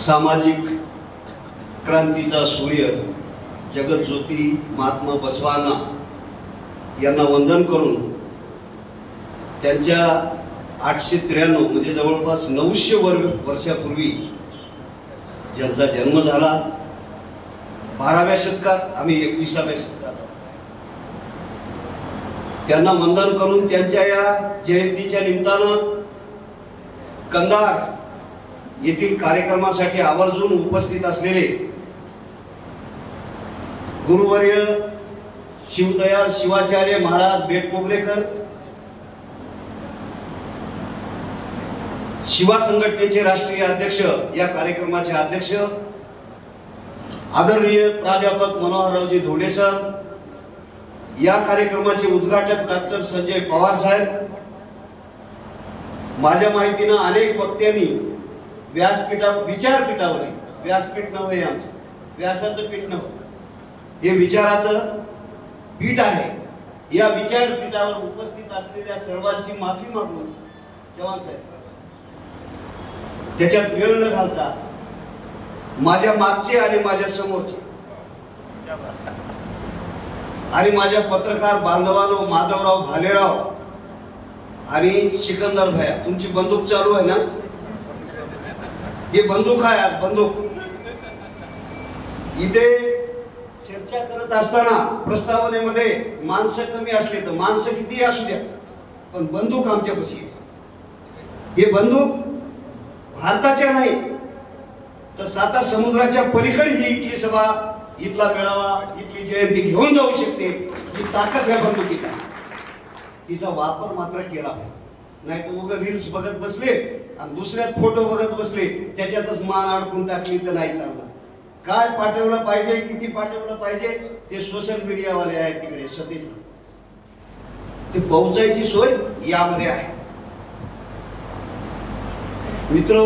सामाजिक क्रांतीचा सूर्य जगतज्योती महात्मा बसवांना यांना वंदन करून त्यांच्या आठशे त्र्याण्णव म्हणजे जवळपास नऊशे वर वर्षापूर्वी ज्यांचा जन्म झाला बाराव्या शतकात आम्ही एकविसाव्या शतकात त्यांना वंदन करून त्यांच्या या जयंतीच्या निमित्तानं कंदार येथील कार्यक्रमासाठी आवर्जून उपस्थित असलेले गुरुवर्य शिवदयाळ शिवाचार्य महाराज बेटमोगरेकर शिवा संघटनेचे राष्ट्रीय अध्यक्ष या कार्यक्रमाचे अध्यक्ष आदरणीय प्राध्यापक मनोहररावजी धोंडे सर या कार्यक्रमाचे उद्घाटक डॉक्टर संजय पवार साहेब माझ्या माहितीनं अनेक वक्त्यांनी व्यासपीठा विचारपीठावर. व्यासपीठ नव्हे आमचं. व्यासाचं पीठ नव्हतं हे विचाराचं पीठ आहे. या विचारपीठावर उपस्थित असलेल्या सर्वांची माफी मागून चव्हाण साहेब. त्याच्यात वेळ न घालता माझ्या मागचे आणि माझ्या समोरचे. आणि माझ्या पत्रकार बांधवानो माधवराव भालेराव आणि सिकंदर भया. तुमची बंदूक चालू आहे ना? हे बंदूक आहे आज बंदूक. इथे चर्चा करत असताना प्रस्तावनेमध्ये माणसं कमी असले तर माणसं किती असू द्या पण बंदूक आमच्यापाशी आहे. हे बंदूक भारताच्या नाही तर साता समुद्राच्या पलीकडे ही इथली सभा इथला मेळावा इथली जयंती घेऊन जाऊ शकते ही ताकद या बंदुकीत तिचा वापर मात्र केला पाहिजे. नाही तर उगं रील्स बघत बसले आणि दुसऱ्यात फोटो बघत बसले त्याच्यातच मान अडकून टाकली तर नाही चालणार. काय पाठवलं पाहिजे किती पाठवलं पाहिजे ते सोशल मीडियावाले आहेत तिकडे सतीश. ते पोहोचायची सोय यामध्ये आहे. मित्र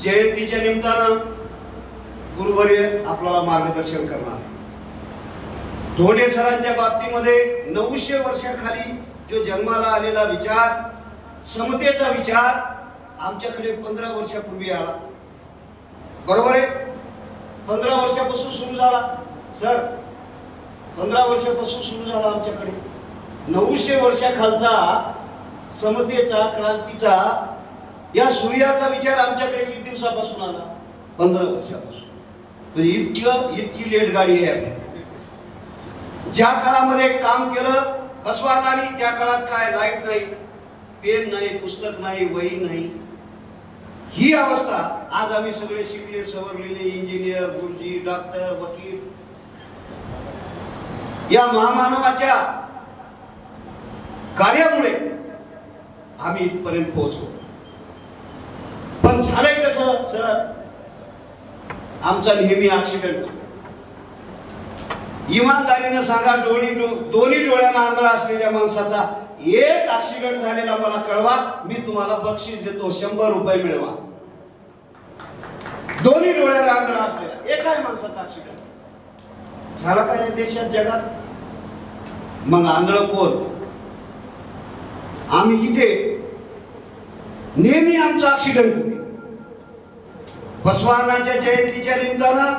जयंतीच्या निमित्तानं गुरुवर्य आपल्याला मार्गदर्शन करणार आहे. धोंडे सरांच्या बाबतीमध्ये नऊशे वर्षाखाली जो जन्माला आलेला विचार समतेचा विचार आमच्याकडे पंधरा वर्षापूर्वी आला. बरोबर आहे? पंधरा वर्षापासून सुरू झाला. सर पंधरा वर्षापासून सुरू झाला आमच्याकडे. नऊशे वर्षाखालचा समतेचा क्रांतीचा या सूर्याचा विचार आमच्याकडे किती दिवसापासून आला? पंधरा वर्षापासून. म्हणजे इतकं इतकी लेट गाडी आहे आपली. ज्या काळामध्ये काम केलं बसवानानी त्या काळात काय लाइट नाही. पेन नाही पुस्तक नाही वही नाही. ही अवस्था आज आम्ही सगळे शिकले सवरलेले इंजिनियर गुरुजी डॉक्टर वकील. या महामानवाच्या कार्यामुळे आम्ही इथपर्यंत पोहोचलो. पण झालंय कसं सर? आमचा नेहमी ऍक्सिडेंट इमानदारीनं सांगा डोळी डो- दोन्ही डोळ्यांना आंधळा असलेल्या माणसाचा एक ऍक्सिडेंट झालेला मला कळवा मी तुम्हाला बक्षीस देतो शंभर रुपये मिळवा. दोन्ही डोळ्याला आंधळा असलेला एकाही माणसाचा ऍक्सिडेंट झाला का या देशात जगात? मग आंधळ कोण? आम्ही इथे. नेहमी आमचा ऍक्सिडेंट होते. बसवानाच्या जयंतीच्या निमित्तानं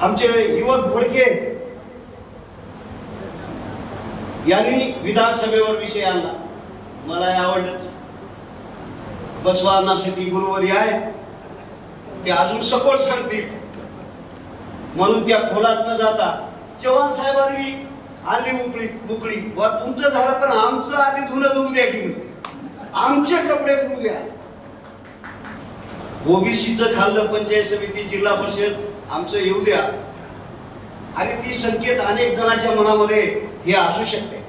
आमचे युवक भोडके यांनी विधानसभेवर विषय आणला. मला आवडलंच बसवानासाठी गुरुवारी आहे. ते अजून सपोर्ट सांगतील. म्हणून त्या खोलात न जाता चव्हाण साहेबांनी आली उकळी उकळी. वा तुमचं झालं पण आमचं आधी धुणं धुवू द्या की आमचे कपडे धुवू द्या. ओबीसीचं खाल्लं पंचायत समिती जिल्हा परिषद आमचं येऊ द्या. आणि ती संकेत अनेक जणांच्या मनामध्ये हे असू शकते.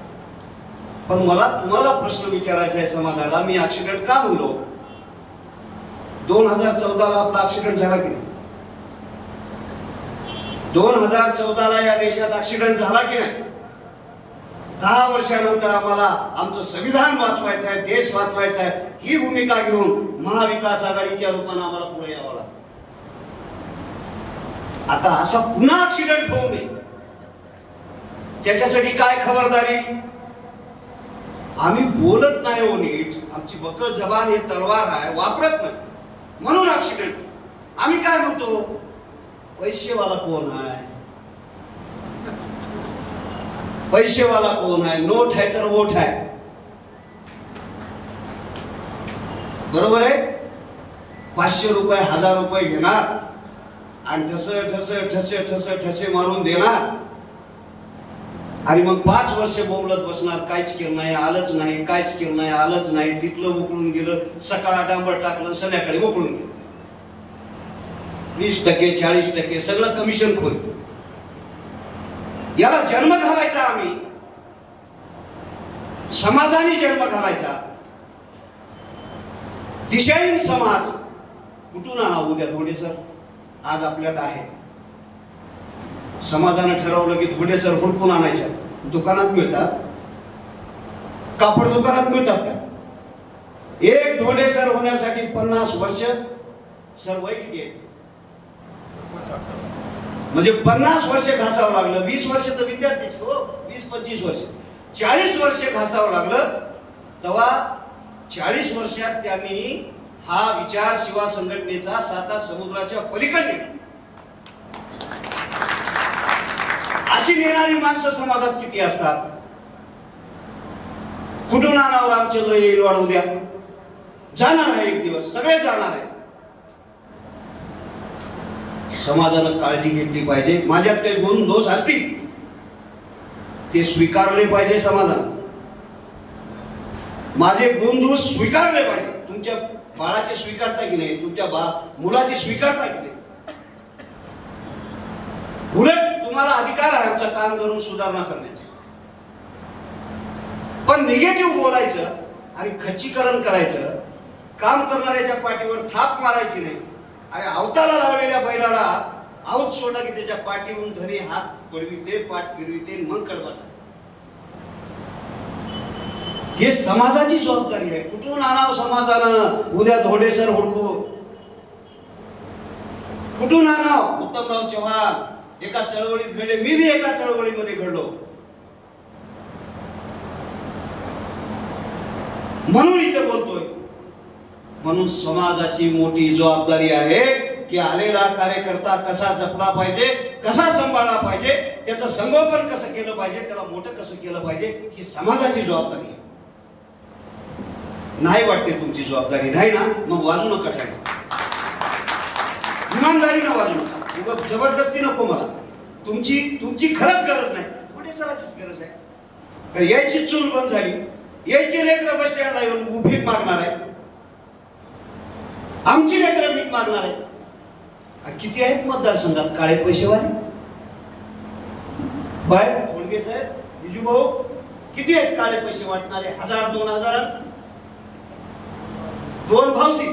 पण मला तुम्हाला प्रश्न विचारायचा आहे समाजाला मी ऍक्सिडेंट का म्हणलो? दोन हजार चौदाला आपला ऍक्सिडेंट झाला की नाही? दोन हजार चौदाला या देशात ऍक्सिडेंट झाला की नाही? दहा वर्षानंतर आम्हाला आमचं संविधान वाचवायचं आहे देश वाचवायचा आहे ही भूमिका घेऊन महाविकास आघाडीच्या रूपाने आम्हाला पुढे यावं लागतं. आता असा पुन्हा ऍक्सिडेंट होऊ नये. त्याच्यासाठी काय खबरदारी? आम्ही बोलत नाही हो नीट. आमची बकळ जबान हे तलवार आहे वापरत नाही. म्हणून ऍक्सिडेंट आम्ही काय म्हणतो? पैसेवाला कोण आहे? पैसेवाला कोण आहे? नोट आहे तर वोट आहे. बरोबर आहे? पाचशे रुपये हजार रुपये घेणार. आणि ठस ठस ठसे ठसे ठसे मारून देणार. आणि मग पाच वर्ष बोंबलत बसणार काहीच केलं नाही आलंच नाही काहीच केलं नाही आलंच नाही तिथलं उकळून गेलं सकाळ डांबर टाकलं संध्याकाळी उकळून गेलं. वीस टक्के चाळीस टक्के सगळं कमिशन खोल. याला जन्म घालायचा आम्ही. समाजाने जन्म घालायचा. दिशाहीन समाज कुठून आणा उद्या थोडे सर आज आपल्यात आहे. समाजानं ठरवलं की थोडे हुडकून आणायच्या दुकानात मिळतात? कापड दुकानात मिळतात का? एक धोंडे सर होण्यासाठी पन्नास वर्ष सर वय किती आहे म्हणजे पन्नास वर्ष घासावं लागलं. वीस वर्ष तर विद्यार्थीच हो. वीस पंचवीस वर्ष. चाळीस वर्ष घासावं लागलं तेव्हा चाळीस वर्षात त्यांनी हा विचार शिवा संघटनेचा साता समुद्राच्या पलीकडे अशी नेणारी माणसं समाजात किती असतात? कुठून आणावं रामचंद्र येईल वाढवू द्या? जाणार आहे एक दिवस सगळे जाणार आहे. समाजानं काळजी घेतली पाहिजे. माझ्यात काही गुण दोष असतील. ते स्वीकारले पाहिजे समाजानं. माझे गुण दोष स्वीकारले पाहिजे. तुमच्या बाळाचे स्वीकारता की नाही? तुमच्या बा मुलाचे स्वीकारता की नाही? उलट तुम्हाला अधिकार आहे आमचा काम करून सुधारणा करण्याचा. पण निगेटिव्ह बोलायचं आणि खच्चीकरण करायचं काम करणाऱ्याच्या पाठीवर थाप मारायची नाही. आणि अवताला लावलेल्या बैलाला आऊत सोडला की त्याच्या पाठीहून धरी हात पडविते पाठ फिरविते मग कळवा हे समाजाची जबाबदारी आहे. कुठून आणावं समाजानं? उद्या धोडेसर हुडको कुठून आणाव? उत्तमराव चव्हाण. एका चळवळीत घडले. मी बी एका चळवळीमध्ये घडलो. म्हणून इथे बोलतोय. म्हणून समाजाची मोठी जबाबदारी आहे की आलेला कार्यकर्ता कसा जपला पाहिजे कसा सांभाळला पाहिजे त्याचं संगोपन कसं केलं पाहिजे त्याला मोठं कसं केलं पाहिजे ही समाजाची जबाबदारी आहे. नाही वाटते तुमची जबाबदारी नाही ना? मग वाजू नका ठेवा इमानदारीनं वाजू नका. उगाच जबरदस्ती नको मला. तुमची तुमची खरंच गरज नाही. कुठे सराचीच गरज आहे? कारण यायची चूल बंद झाली. यायची लेकरं बस स्टँडला येऊन भीक मागणार आहे. आमची लेकरं भीक मागणार आहे. किती आहेत मतदारसंघात? काळे पैसेवाले? बाय खोडगे साहेब बिजू भाऊ किती आहेत काळे पैसे वाटणारे? हजार दोन हजार? दोन भाऊजी.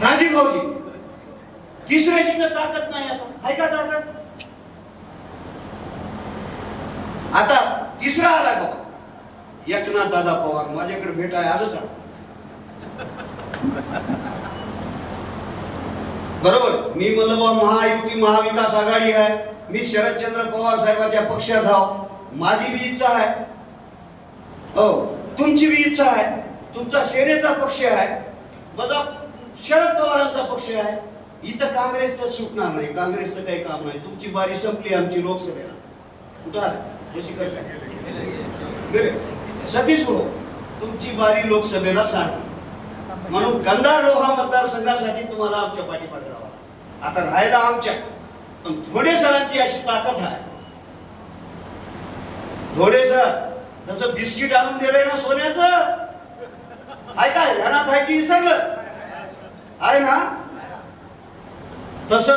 दाजी भाऊजी. तिसऱ्याची तर ताकद नाही आता. आहे का ताकद? आता तिसरा आला बाबा एकनाथ दादा पवार माझ्याकडे भेट आहे आजच आहे. बरोबर? मी म्हणलं बा महायुती महाविकास आघाडी आहे. मी शरदचंद्र पवार साहेबाच्या पक्षात आहो. माझी बी इच्छा आहे. हो तुमची बी इच्छा आहे. तुमचा सेनेचा पक्ष आहे. माझा शरद पवारांचा पक्ष आहे. इथं काँग्रेसचं सुटणार नाही काँग्रेसचं काही काम नाही. तुमची बारी संपली आमची लोकसभेला. कुठं जशी सतीश भाऊ तुमची बारी लोकसभेला साठ. म्हणून गंधार लोहा मतदारसंघासाठी तुम्हाला आमच्या पाठीमागे राहावं आता राहायला आमच्या. पण थोडे सरांची अशी ताकद आहे. थोडे सर जसं बिस्किट आणून दिलंय ना सोन्याचं? आहे काय? ध्यानात आहे की विसरलं आहे ना? तस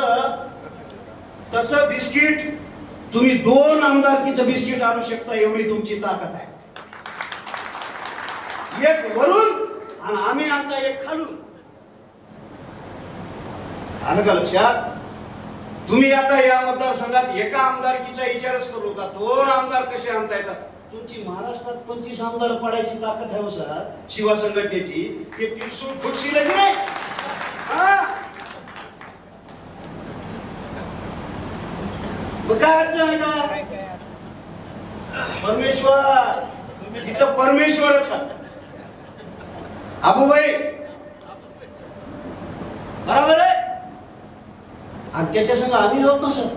तस बिस्किट तुम्ही दोन आमदारकीचं बिस्किट आणू शकता एवढी तुमची ताकद आहे. एक वरून आणि आम्ही आणता एक खालून. आलं का लक्षात? तुम्ही आता या मतदारसंघात एका आमदारकीचा विचारच करू का दोन आमदार कसे आणता येतात? तुमची महाराष्ट्रात पंचवीस आमदार पडायची ताकद आहे हो, सर. शिवा संघटनेची ते त्रिशूळ खुर्शी नाही मग काय अडचण आहे का परमेश्वर. इथं परमेश्वरच आहे. आबूबाई. बरोबर आहे? आणि त्याच्या संग आम्ही ना सर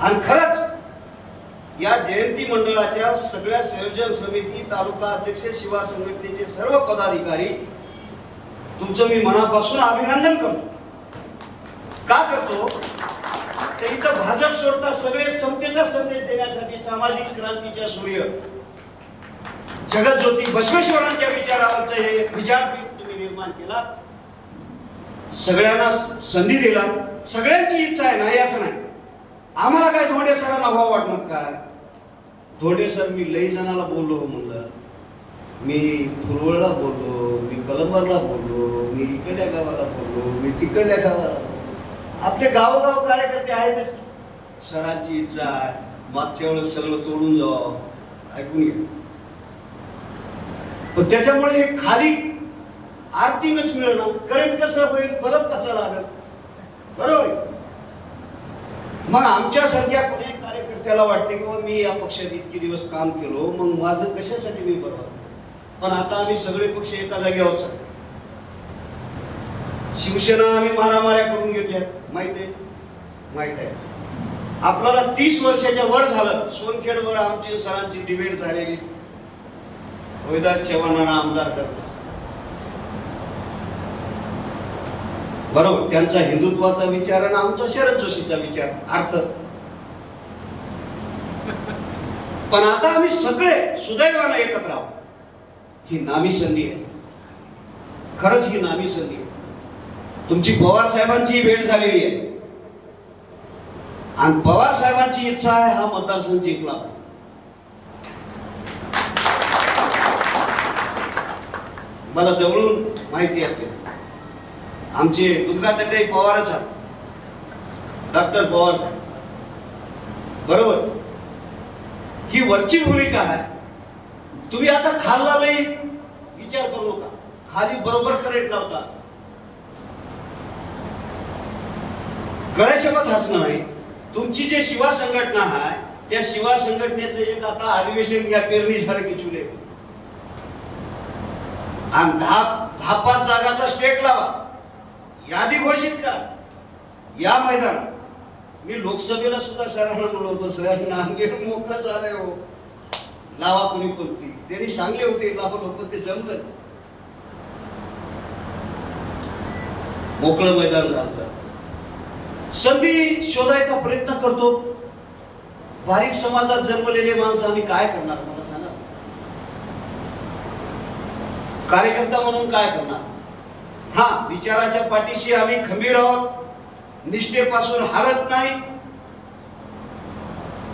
आणि खरंच या जयंती मंडळाच्या सगळ्या संयोजन समिती तालुका अध्यक्ष शिवा संघटनेचे सर्व पदाधिकारी तुमचं मी मनापासून अभिनंदन करतो. का करतो? तर भाजप सोडता सगळे समतेचा संदेश देण्यासाठी सामाजिक क्रांतीच्या सूर्य. जगज्योती बसवेश्वरांच्या विचारावरचं हे विचारपीठ तुम्ही निर्माण केला. सगळ्यांना संधी दिला. सगळ्यांची इच्छा आहे नाही असं नाही. आम्हाला काय धोंडे सरांना भाव वाटणार काय? धोंडे सर मी लई जणाला बोललो म्हणलं. मी फुरवळला बोललो मी कलंबरला बोललो मी इकडल्या गावाला बोललो मी तिकडल्या गावाला आपले गावोगाव कार्यकर्ते आहेतच. सरांची इच्छा आहे. मागच्या वेळेस सगळं तोडून जावं. ऐकून घ्या. पण त्याच्यामुळे हे खाली आर्थिंगच मिळणं करंट हो. कसं होईल बलब कसा लागेल? बरोबर मग आमच्यासारख्या कोणी कार्यकर्त्याला वाटते की बुवा मी या पक्षात इतके दिवस काम केलो मग माझं कशासाठी मी बरोबर पण आता आम्ही सगळे पक्ष एका जागेवर शिवसेना आम्ही मारामाऱ्या करून घेतल्या माहीत आहे? माहीत आहे. आपल्याला तीस वर्षाच्या वर झालं. सोनखेडवर आमची सरांची डिबेट झालेली. रोहिदास चव्हाणांना आमदार करण्याचं. बरोबर त्यांचा हिंदुत्वाचा विचार आणि आमचा शरद जोशीचा विचार. अर्थ. पण आता आम्ही सगळे सुदैवानं एकत्र आहोत. ही नामी संधी आहे. खरंच ही नामी संधी आहे. तुमची पवार साहेबांची भेट झालेली आहे. आणि पवार साहेबांची इच्छा आहे हा मतदारसंघ जिंकला मला जवळून माहिती असते. आमचे उद्घाटकही पवारच आहेत. डॉक्टर पवार साहेब. बरोबर? ही वरची भूमिका आहे. तुम्ही आता खाल्ला नाही विचार करू नका. खाली बरोबर करेक्ट लावता. गळ्याशपथ हसणं नाही तुमची जे शिवा संघटना आहे त्या शिवा संघटनेचं एक आता अधिवेशन घ्या पेरणी झालं की चुले आणि दहा दहा पाच जागाचा स्टेक लावा. यादी घोषित करा. या मैदान मी लोकसभेला सुद्धा सरांना म्हणलो होतो सर नांदेड मोकळं झालंय हो. लावा कोणी कोणती? त्यांनी सांगले होते लावा लोक ते जमलं मोकळं मैदान झालं. संधी शोधायचा प्रयत्न करतो. बारीक समाजात जन्मलेले माणसं आम्ही काय करणार मला सांगा. कार्यकर्ता म्हणून काय करणार? हा विचाराच्या पाठीशी आम्ही खंबीर आहोत. निष्ठेपासून हारत नाही.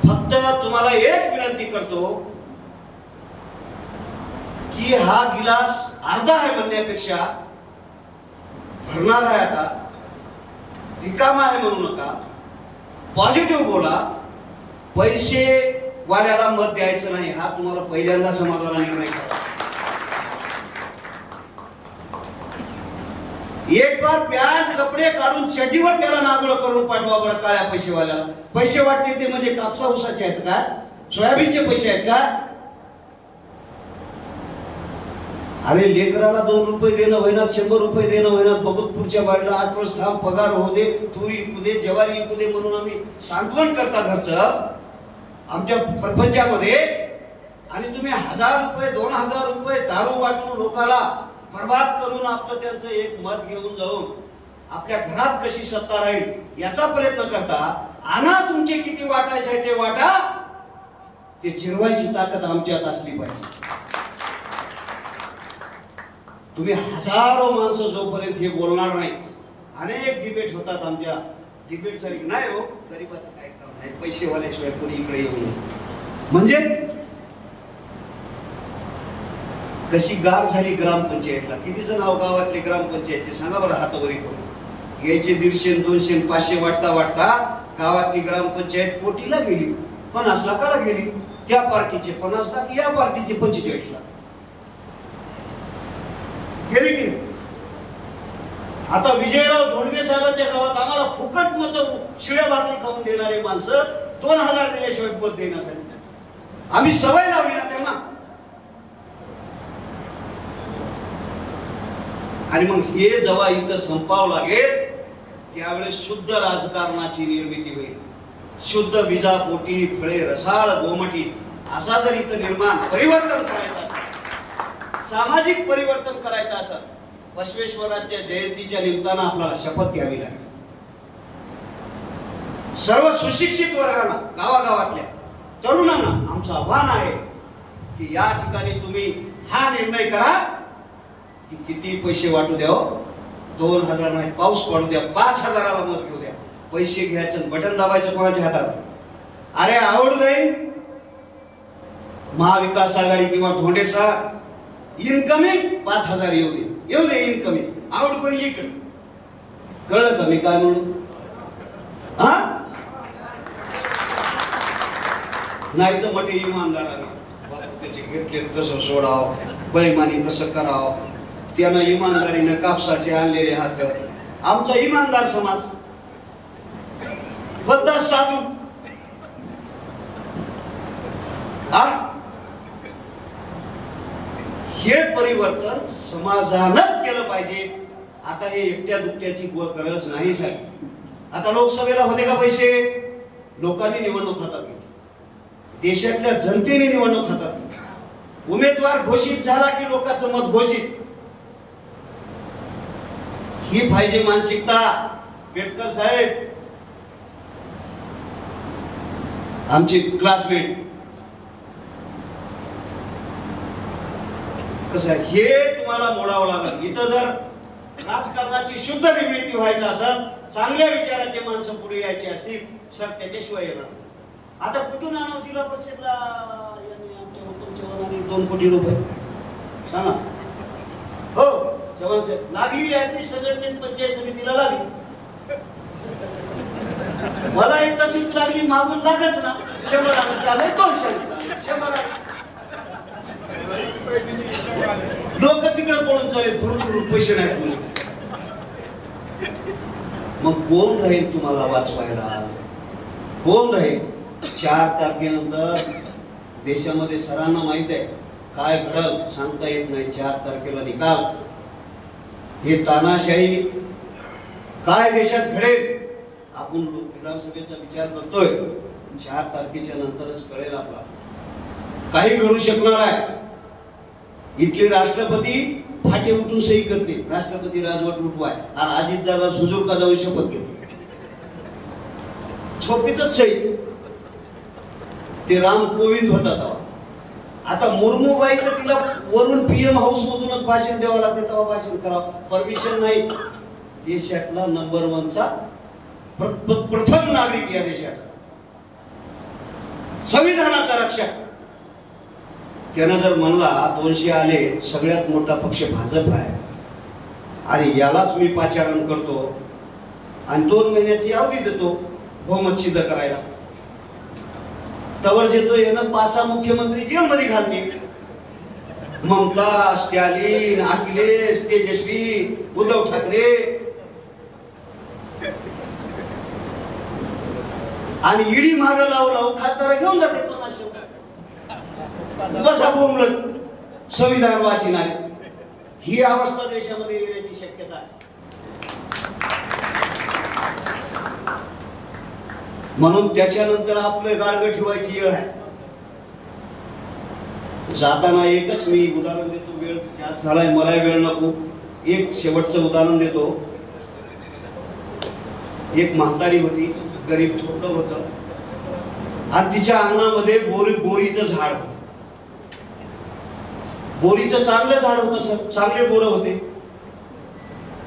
फक्त तुम्हाला एक विनंती करतो की हा गिलास अर्धा आहे म्हणण्यापेक्षा भरणार आहे आता. रिकामा आहे म्हणू नका. पॉझिटिव्ह बोला. पैसे वाल्याला मत द्यायचं नाही. हा तुम्हाला पहिल्यांदा समाजाला निर्णय करा एक बार पॅन्ट कपडे काढून चड्डीवर त्याला नागोळ करून पाठवा बरं काळ्या पैसेवाल्याला. पैसे वाटते ते म्हणजे कापसा उसाचे आहेत का? सोयाबीनचे पैसे आहेत का? अरे लेकराला दोन रुपये देणं होईनात शंभर रुपये देणं होईनात बघत पुढच्या बारीला आठ वर्ष थांब पगार होऊ दे तूर इकू दे जवारी इकू दे म्हणून आम्ही सांत्वन करता घरचं आमच्या प्रपंचामध्ये. आणि तुम्ही हजार रुपये दोन हजार रुपये दारू वाटून लोकाला बर्बाद करून आपलं त्यांचं एक मत घेऊन जाऊन आपल्या घरात कशी सत्ता राहील याचा प्रयत्न करता आणा तुमचे किती वाटायचे आहे ते वाटा ते चिरवायची ताकद आमच्यात असली पाहिजे. तुम्ही हजारो माणसं जोपर्यंत हे बोलणार नाही अनेक डिबेट होतात आमच्या. डिबेट एक नाही हो गरीबाचं काय काम नाही पैसेवाल्याशिवाय कोणी इकडे येऊ नये. म्हणजे? कशी गार झाली ग्रामपंचायतला. किती जण आहो गावातले ग्रामपंचायतचे? सांगा बरं हातावरी करून. यायचे दीडशे दोनशे पाचशे वाटता वाटता गावातली ग्रामपंचायत कोटीला गेली. पन्नास लाखाला गेली. त्या पार्टीचे पन्नास लाख या पार्टीचे पंचेचाळीस लाख. गेली की आता विजयराव धोंडगे साहेबांच्या गावात आम्हाला फुकट मत शिळ्या भाकरी खाऊन देणारे माणसं दोन हजार दिल्याशिवाय मत देण्यासाठी आम्ही सवय लावली ना त्यांना. आणि मग हे जेव्हा इथं संपावं लागेल त्यावेळेस शुद्ध राजकारणाची निर्मिती होईल. शुद्ध विजापोटी फळे रसाळ गोमटी असा जर इथं निर्माण परिवर्तन करायचं असेल सामाजिक परिवर्तन करायचं असेल बसवेश्वराच्या जयंतीच्या निमित्तानं आपल्याला शपथ घ्यावी लागेल. सर्व सुशिक्षित वर्गांना गावागावातल्या तरुणांना आमचं आव्हान आहे की या ठिकाणी तुम्ही हा निर्णय करा की किती पैसे वाटू द्या हो. दोन हजार नाही पाऊस पडू द्या पाच हजाराला मत घेऊ द्या. पैसे घ्यायचं बटन दाबायचं कोणाच्या हातात? अरे आवड जाईल महाविकास आघाडी किंवा धोंडेसा इनकमिंग पाच हजार येऊ दे. येऊ दे इनकमिंग आवड कोणी इकडे? कळलं का मी काय म्हणू? हा? नाही तर मोठे इमानदार आले त्याचे घेतले कसं सोडाव? बैमानी कसं करावं? त्यानं इमानदारीनं कापसाचे आणलेले हात. आमचा इमानदार समाज. बद्दा साधू हा हे परिवर्तन समाजानंच केलं पाहिजे. आता हे एकट्या दुकट्याची गरज नाही साहेब. आता लोकसभेला होते का पैसे? लोकांनी निवडणूक हातात घेतली. देशातल्या जनतेने निवडणूक हातात घेतली. उमेदवार घोषित झाला की लोकांचं मत घोषित? ही पाहिजे मानसिकता. पेटकर साहेब. आमचे क्लासमेट कसं आहे? हे तुम्हाला मोडावं लागेल. इथं जर राजकारणाची शुद्ध निर्मिती व्हायची असेल चांगल्या विचाराचे माणसं पुढे यायची असतील सर त्याच्याशिवाय येणार आता कुठून आणावं जिल्हा परिषदला? दोन कोटी रुपये. सांगा. हो जवान साहेब. लागली ऍटली संघटनेत पंचायत समितीला लागली. मला एक तशीच लागली मागून लागच ना. शंभर आलं. चालेल दोनशे. शंभर आलं. पळून चालेल भरून पैसे नाही म्हणून मग कोण राहील तुम्हाला वाचवायला? कोण राहील? चार तारखेनंतर देशामध्ये सरांना माहीत आहे काय घडल सांगता येत नाही चार तारखेला निकाल. हे तानाशाही काय देशात घडेल? आपण विधानसभेचा विचार करतोय. चार तारखेच्या नंतरच कळेल आपला. काही घडू शकणार आहे. इथले राष्ट्रपती फाटे उठून सही करते. राष्ट्रपती राजवट उठवाय. आणि अजित दादा जाऊ शपथ घेते. झोपेतच सही. ते राम कोविंद होता तेव्हा. आता मुर्मूबाई तर तिला वरून पीएम हाऊस मधूनच भाषण द्यावं लागते तेव्हा भाषण करावं. परमिशन नाही. देशातला नंबर वनचा प्र- प्रथम नागरिक या देशाचा. संविधानाचा रक्षक. त्यानं जर म्हणला दोनशे आले सगळ्यात मोठा पक्ष भाजप आहे. आणि यालाच मी पाचारण करतो. आणि दोन महिन्याची अवधी देतो बहुमत सिद्ध करायला. तवर जेतो यानं पाच सहा मुख्यमंत्री जेलमध्ये घालतील. ममता स्टॅलिन अखिलेश तेजस्वी उद्धव ठाकरे. आणि ईडी माग लावू लावू खासदार घेऊन जाते पन्नास बसा बोंबलत संविधान वाचिणारे ही अवस्था देशामध्ये येण्याची शक्यता आहे. म्हणून त्याच्यानंतर आपलं गाडगं ठेवायची वेळ आहे. जाताना एकच मी उदाहरण देतो वेळ जास्त झालाय मला वेळ नको. एक शेवटचं उदाहरण देतो. एक म्हातारी होती गरीब थोडं होतं. आणि तिच्या अंगणामध्ये बोरी बोरीचं झाड होतं. बोरीचं चांगलं झाड होतं सर. चांगले बोरं होते.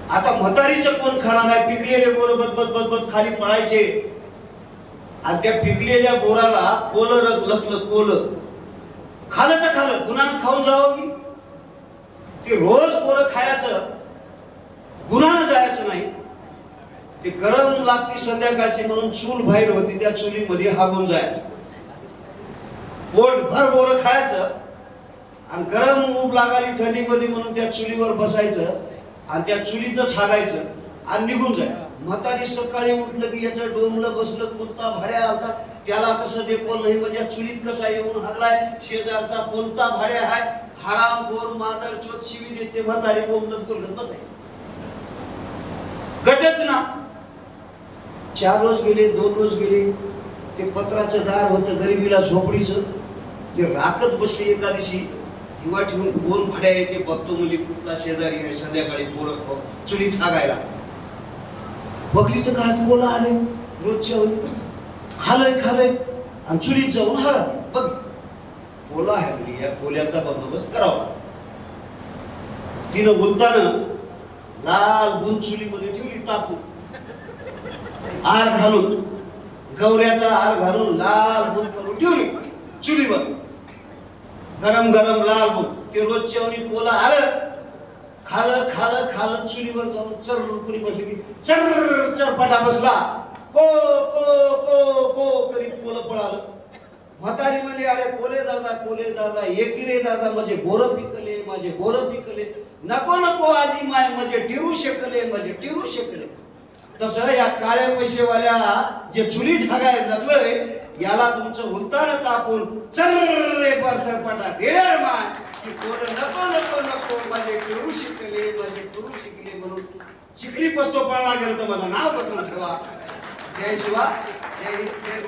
आता म्हातारीचं कोण खाणार आहे? पिकलेले बोरं बद बद बद बद खाली पडायचे आणि त्या पिकलेल्या बोराला कोल लकलं कोल. खालं तर खालं. गुन्हानं खाऊन जावं की? ते रोज बोरं खायचं. गुन्हानं जायचं नाही. ते गरम लागते संध्याकाळची म्हणून चूल बाहेर होती. त्या चुलीमध्ये हागून जायचं. पोट भर बोरं खायचं. आणि गरम ऊब लागाली थंडीमध्ये म्हणून त्या चुलीवर बसायचं आणि त्या चुलीतच हागायचं आणि निघून जाय म्हातारी सकाळी उठलं की याचं डोंबलं बसलं कोणता भाड्या आलता. त्याला कसं देखोल नाही म्हणजे चुलीत कसा येऊन हागलाय? शेजारचा कोणता भाड्या हाय? हराम खोर मादर चोत शिवी देते म्हातारी बोंबलत गुरगत बसाय गटच ना. चार रोज गेले दोन रोज गेले. ते पत्राचं दार होतं गरिबीला झोपडीचं. ते राखत बसली एका दिवशी. किंवा ठेवून कोण भाड्या येते बघतो मुली कुठला शेजारी आहे संध्याकाळी पोरं खाऊ चुलीत हागायला बघली तर काय कोला आले रोजच्या वेळी. खालय खालय. आणि चुलीत जाऊन हा बघ. कोला आहे म्हणजे या कोल्याचा बंदोबस्त करावा तिनं बोलताना लाल गुण चुलीमध्ये ठेवली टाकून. आर घालून गौऱ्याचा आर घालून लाल गुण करून ठेवली. चुलीवर. गरम गरम लाल बुन ते रोज चवणी कोला आलं. खाल खाल खाल चुलीवर जाऊन चर कुणी बसली की चर चरपाटा बसला. को को को को करीत कोलं पळालं. म्हातारी म्हणले अरे कोले दादा कोले दादा एकीरे दादा माझे बोर पिकले माझे बोर पिकले. नको नको आजी माय माझे टिरू शकले माझे टिरू शकले. तसं या काळ्या पैसेवाल्या जे चुली झागाय लागलोय याला तुमचं उलतान तापून चर्रे बरसरपटा चरपाटा देणार मान. की कोण नको नको नको माझे टिरू शिकले माझे करू शिकले म्हणून शिकली पस्तो पळला गेलं तर माझं नाव बदलून ठेवा. जय शिवा जय जय